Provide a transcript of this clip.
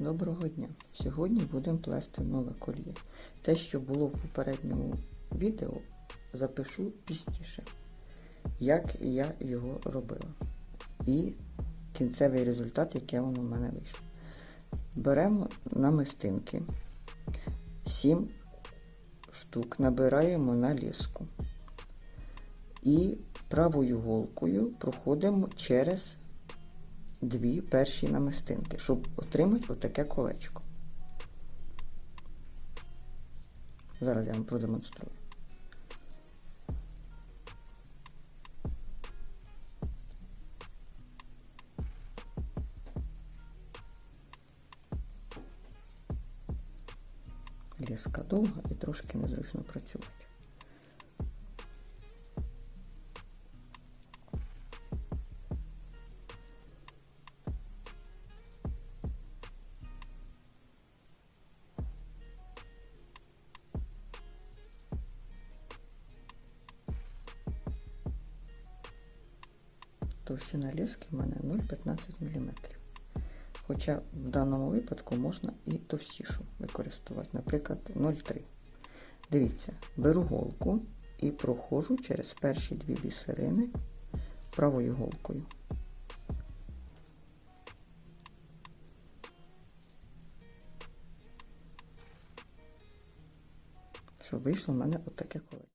Доброго дня! Сьогодні будемо плести нове кольє. Те, що було в попередньому відео, запишу пізніше, як я його робила. І кінцевий результат, яке воно в мене вийшло. Беремо намистинки 7 штук, набираємо на ліску. І правою голкою проходимо через дві перші намистинки, щоб отримати отаке колечко. Зараз я вам продемонструю. Ліска довга і трошки незручно працювати. Товщина ліски в мене 0,15 мм. Хоча в даному випадку можна і товстішу використовувати, наприклад, 0,3. Дивіться, беру голку і проходжу через перші дві бісерини правою голкою. Щоб вийшло в мене отаке колечко.